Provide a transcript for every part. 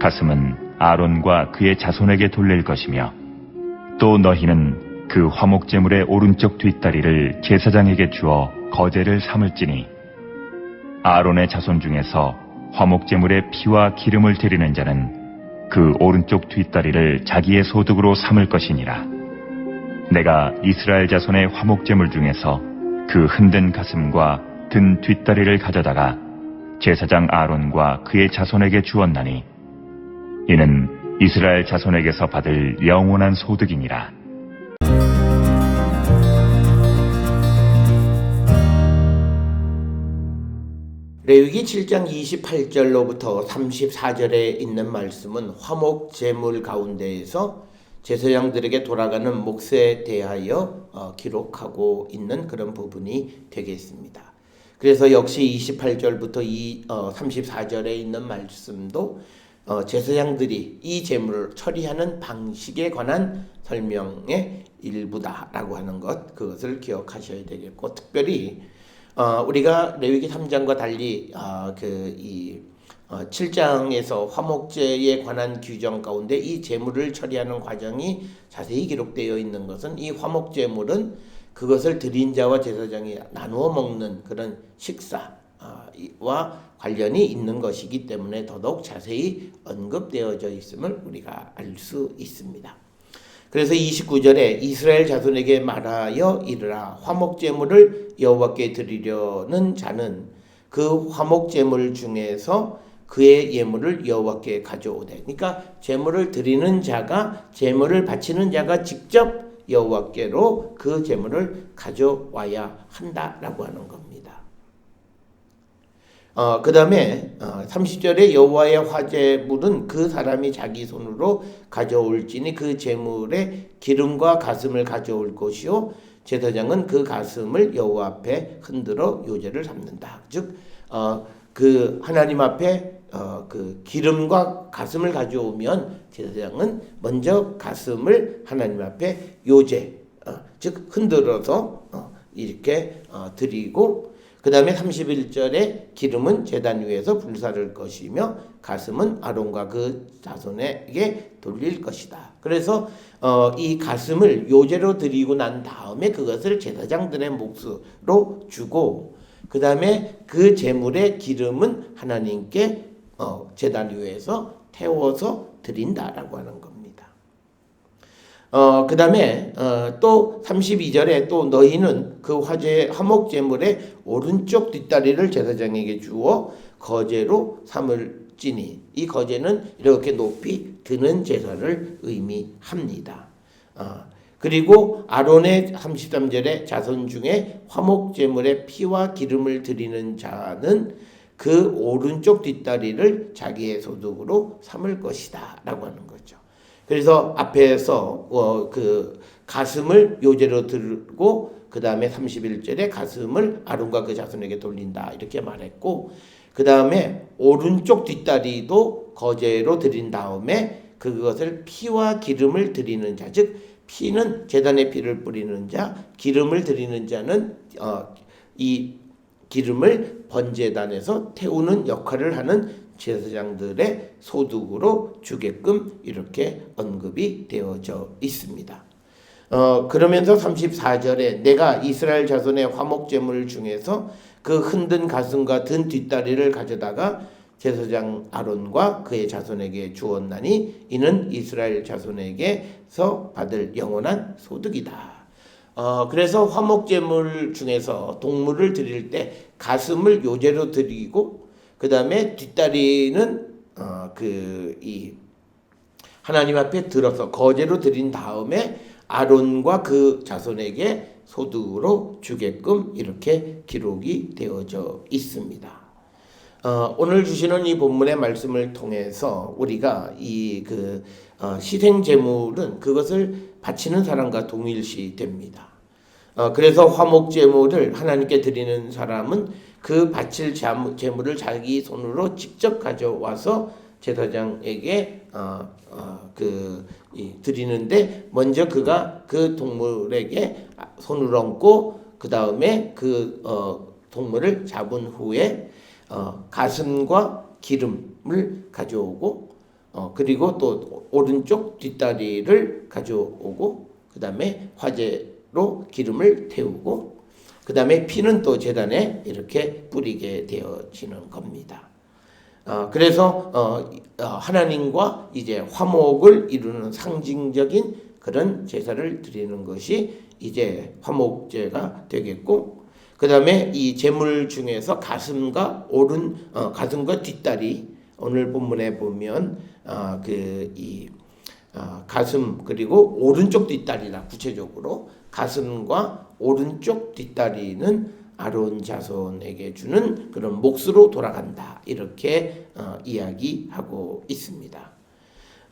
가슴은 아론과 그의 자손에게 돌릴 것이며 또 너희는 그 화목 제물의 오른쪽 뒷다리를 제사장에게 주어 거제를 삼을지니 아론의 자손 중에서 화목 제물의 피와 기름을 드리는 자는 그 오른쪽 뒷다리를 자기의 소득으로 삼을 것이니라. 내가 이스라엘 자손의 화목 제물 중에서 그 흔든 가슴과 든 뒷다리를 가져다가 제사장 아론과 그의 자손에게 주었나니 이는 이스라엘 자손에게서 받을 영원한 소득이니라. 레위기 7장 28절로부터 34절에 있는 말씀은 화목 제물 가운데에서 제사장들에게 돌아가는 몫에 대하여 어, 기록하고 있는 그런 부분이 되겠습니다. 그래서 역시 28절부터 이, 어, 34절에 있는 말씀도 어, 제사장들이 이 제물을 처리하는 방식에 관한 설명의 일부다라고 하는 것 그것을 기억하셔야 되겠고 특별히 어, 우리가 레위기 3장과 달리 어, 그이 어, 7장에서 화목제에 관한 규정 가운데 이 제물을 처리하는 과정이 자세히 기록되어 있는 것은 이 화목 제물은 그것을 드린 자와 제사장이 나누어 먹는 그런 식사 와 관련이 있는 것이기 때문에 더더욱 자세히 언급되어져 있음을 우리가 알 수 있습니다. 그래서 29절에 이스라엘 자손에게 말하여 이르라 화목 제물을 여호와께 드리려는 자는 그 화목 제물 중에서 그의 예물을 여호와께 가져오되 그러니까 제물을 드리는 자가 제물을 바치는 자가 직접 여호와께로 그 제물을 가져와야 한다라고 하는 겁니다. 어, 그 다음에 어, 30절에 여호와의 화제물은 그 사람이 자기 손으로 가져올지니 그 제물의 기름과 가슴을 가져올 것이요 제사장은 그 가슴을 여호와 앞에 흔들어 요제를 삼는다. 즉, 어, 그 하나님 앞에 어, 그 기름과 가슴을 가져오면 제사장은 먼저 가슴을 하나님 앞에 요제, 어, 즉 흔들어서 어, 이렇게 어, 드리고 그 다음에 31절에 기름은 제단 위에서 불사를 것이며 가슴은 아론과 그 자손에게 돌릴 것이다. 그래서 어, 이 가슴을 요제로 드리고 난 다음에 그것을 제사장들의 몫으로 주고 그 다음에 그 제물의 기름은 하나님께 어, 제단 위에서 태워서 드린다라고 하는 겁니다. 어, 그 다음에 어, 또 32절에 또 너희는 그 화제 화목 제물의 오른쪽 뒷다리를 제사장에게 주어 거제로 삼을지니 이 거제는 이렇게 높이 드는 제사를 의미합니다. 어, 그리고 아론의 33절에 자손 중에 화목 제물의 피와 기름을 드리는 자는 그 오른쪽 뒷다리를 자기의 소득으로 삼을 것이다 라고 하는 거죠. 그래서 앞에서 어, 그 가슴을 요제로 들고 그 다음에 31절에 가슴을 아론과 그 자손에게 돌린다. 이렇게 말했고 그 다음에 오른쪽 뒷다리도 거제로 드린 다음에 그것을 피와 기름을 드리는 자, 즉 피는 제단에 피를 뿌리는 자, 기름을 드리는 자는 어, 이 기름을 번제단에서 태우는 역할을 하는 제사장들의 소득으로 주게끔 이렇게 언급이 되어져 있습니다. 어, 그러면서 34절에 내가 이스라엘 자손의 화목 제물 중에서 그 흔든 가슴과 든 뒷다리를 가져다가 제사장 아론과 그의 자손에게 주었나니 이는 이스라엘 자손에게서 받을 영원한 소득이다. 어, 그래서 화목 제물 중에서 동물을 드릴 때 가슴을 요제로 드리고 그 다음에 뒷다리는 어, 그이 하나님 앞에 들어서 거제로 드린 다음에 아론과 그 자손에게 소득으로 주게끔 이렇게 기록이 되어져 있습니다. 어, 오늘 주시는 이 본문의 말씀을 통해서 우리가 이그 어, 희생 제물은 그것을 바치는 사람과 동일시 됩니다. 어, 그래서 화목 제물을 하나님께 드리는 사람은 그 바칠 제물을 자기 손으로 직접 가져와서 제사장에게 어, 어, 그 이, 드리는데 먼저 그가 그 동물에게 손을 얹고 그 다음에 그 어, 동물을 잡은 후에 어, 가슴과 기름을 가져오고 어, 그리고 또 오른쪽 뒷다리를 가져오고 그 다음에 화재로 기름을 태우고 그 다음에 피는 또 재단에 이렇게 뿌리게 되어지는 겁니다. 어, 그래서 어, 어, 하나님과 이제 화목을 이루는 상징적인 그런 제사를 드리는 것이 이제 화목제가 되겠고 그 다음에 이 제물 중에서 가슴과 오른 어, 가슴과 뒷다리 오늘 본문에 보면 어, 그이 어, 가슴 그리고 오른쪽 뒷다리라 구체적으로 가슴과 오른쪽 뒷다리는 아론 자손에게 주는 그런 몫으로 돌아간다 이렇게 어, 이야기하고 있습니다.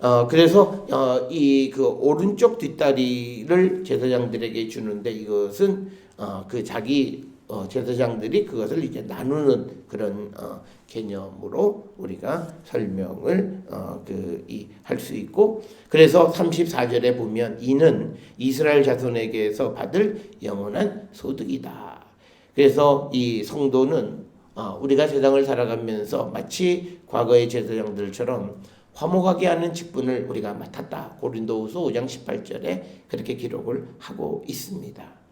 어, 그래서 어, 이그 오른쪽 뒷다리를 제사장들에게 주는데 이것은 어, 그 자기 어, 제사장들이 그것을 이제 나누는 그런 어, 개념으로 우리가 설명을 어, 그할 수 있고 그래서 34절에 보면 이는 이스라엘 자손에게서 받을 영원한 소득이다. 그래서 이 성도는 어, 우리가 세상을 살아가면서 마치 과거의 제사장들처럼 화목하게 하는 직분을 우리가 맡았다. 고린도후서 5장 18절에 그렇게 기록을 하고 있습니다.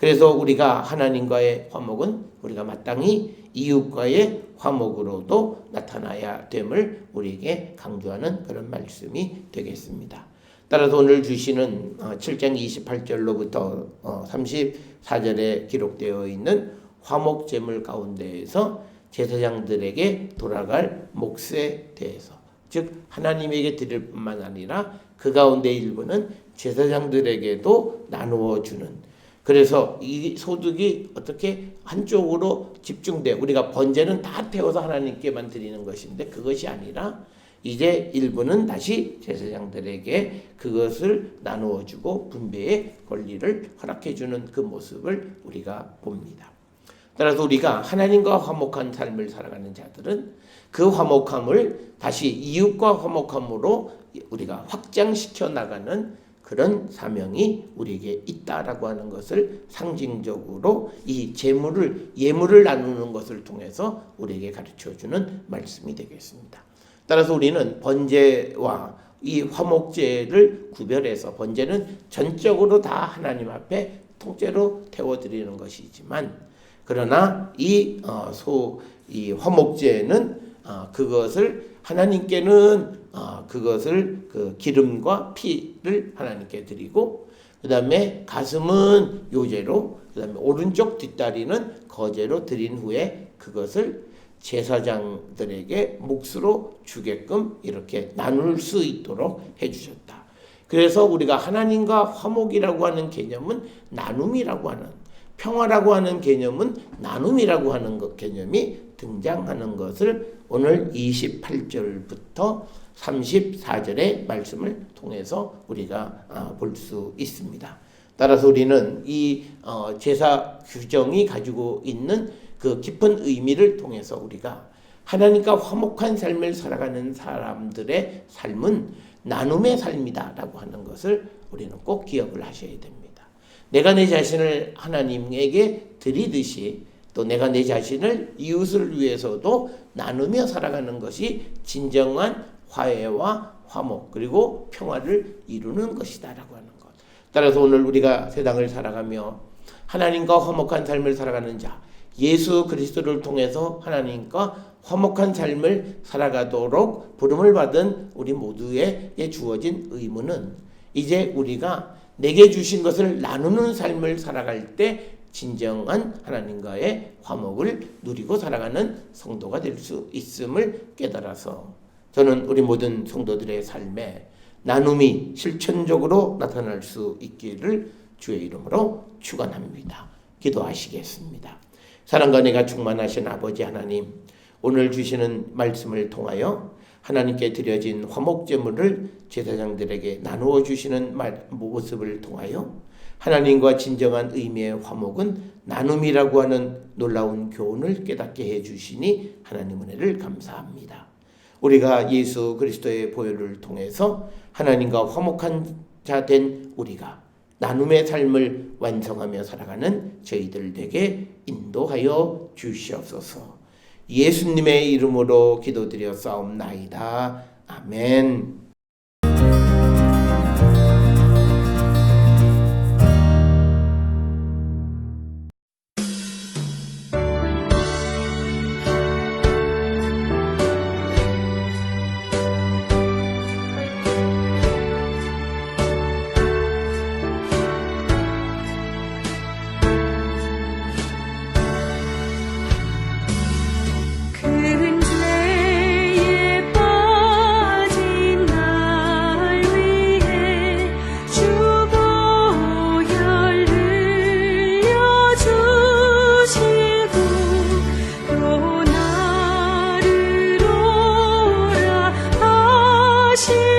그래서 우리가 하나님과의 화목은 우리가 마땅히 이웃과의 화목으로도 나타나야 됨을 우리에게 강조하는 그런 말씀이 되겠습니다. 따라서 오늘 주시는 7장 28절로부터 34절에 기록되어 있는 화목 제물 가운데에서 제사장들에게 돌아갈 몫에 대해서 즉 하나님에게 드릴 뿐만 아니라 그 가운데 일부는 제사장들에게도 나누어 주는 그래서 이 소득이 어떻게 한쪽으로 집중돼 우리가 번제는 다 태워서 하나님께만 드리는 것인데 그것이 아니라 이제 일부는 다시 제사장들에게 그것을 나누어 주고 분배의 권리를 허락해 주는 그 모습을 우리가 봅니다. 따라서 우리가 하나님과 화목한 삶을 살아가는 자들은 그 화목함을 다시 이웃과 화목함으로 우리가 확장시켜 나가는 그런 사명이 우리에게 있다라고 하는 것을 상징적으로 이 재물을 예물을 나누는 것을 통해서 우리에게 가르쳐 주는 말씀이 되겠습니다. 따라서 우리는 번제와 이 화목제를 구별해서 번제는 전적으로 다 하나님 앞에 통째로 태워 드리는 것이지만 그러나 이소이 화목제는 어, 그것을 하나님께는 어, 그것을 그 기름과 피를 하나님께 드리고 그 다음에 가슴은 요제로 그 다음에 오른쪽 뒷다리는 거제로 드린 후에 그것을 제사장들에게 몫으로 주게끔 이렇게 나눌 수 있도록 해주셨다. 그래서 우리가 하나님과 화목이라고 하는 개념은 나눔이라고 하는 평화라고 하는 개념은 나눔이라고 하는 것 개념이 등장하는 것을 오늘 28절부터 34절의 말씀을 통해서 우리가 아, 볼수 있습니다. 따라서 우리는 이 어, 제사 규정이 가지고 있는 그 깊은 의미를 통해서 우리가 하나님과 화목한 삶을 살아가는 사람들의 삶은 나눔의 삶이다라고 하는 것을 우리는 꼭 기억을 하셔야 됩니다. 내가 내 자신을 하나님에게 드리듯이 또 내가 내 자신을 이웃을 위해서도 나누며 살아가는 것이 진정한 화해와 화목 그리고 평화를 이루는 것이다라고 하는 것. 따라서 오늘 우리가 세상을 살아가며 하나님과 화목한 삶을 살아가는 자, 예수 그리스도를 통해서 하나님과 화목한 삶을 살아가도록 부름을 받은 우리 모두에게 주어진 의무는 이제 우리가 내게 주신 것을 나누는 삶을 살아갈 때 진정한 하나님과의 화목을 누리고 살아가는 성도가 될 수 있음을 깨달아서 저는 우리 모든 성도들의 삶에 나눔이 실천적으로 나타날 수 있기를 주의 이름으로 축원합니다. 기도하시겠습니다. 사랑과 내가 충만하신 아버지 하나님, 오늘 주시는 말씀을 통하여 하나님께 드려진 화목 제물을 제사장들에게 나누어 주시는 모습을 통하여 하나님과 진정한 의미의 화목은 나눔이라고 하는 놀라운 교훈을 깨닫게 해 주시니 하나님 은혜를 감사합니다. 우리가 예수 그리스도의 보혈을 통해서 하나님과 화목한 자 된 우리가 나눔의 삶을 완성하며 살아가는 저희들 에게 인도하여 주시옵소서. 예수님의 이름으로 기도드려 싸움나이다. 아멘. 하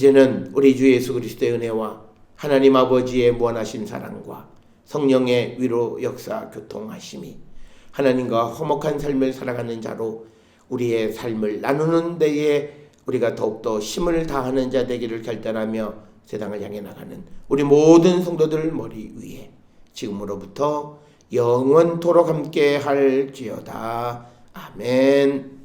이제는 우리 주 예수 그리스도의 은혜와 하나님 아버지의 무한하신 사랑과 성령의 위로 역사 교통하심이 하나님과 화목한 삶을 살아가는 자로 우리의 삶을 나누는 데에 우리가 더욱더 힘을 다하는 자 되기를 결단하며 세상을 향해 나가는 우리 모든 성도들 머리 위에 지금으로부터 영원토록 함께 할지어다. 아멘.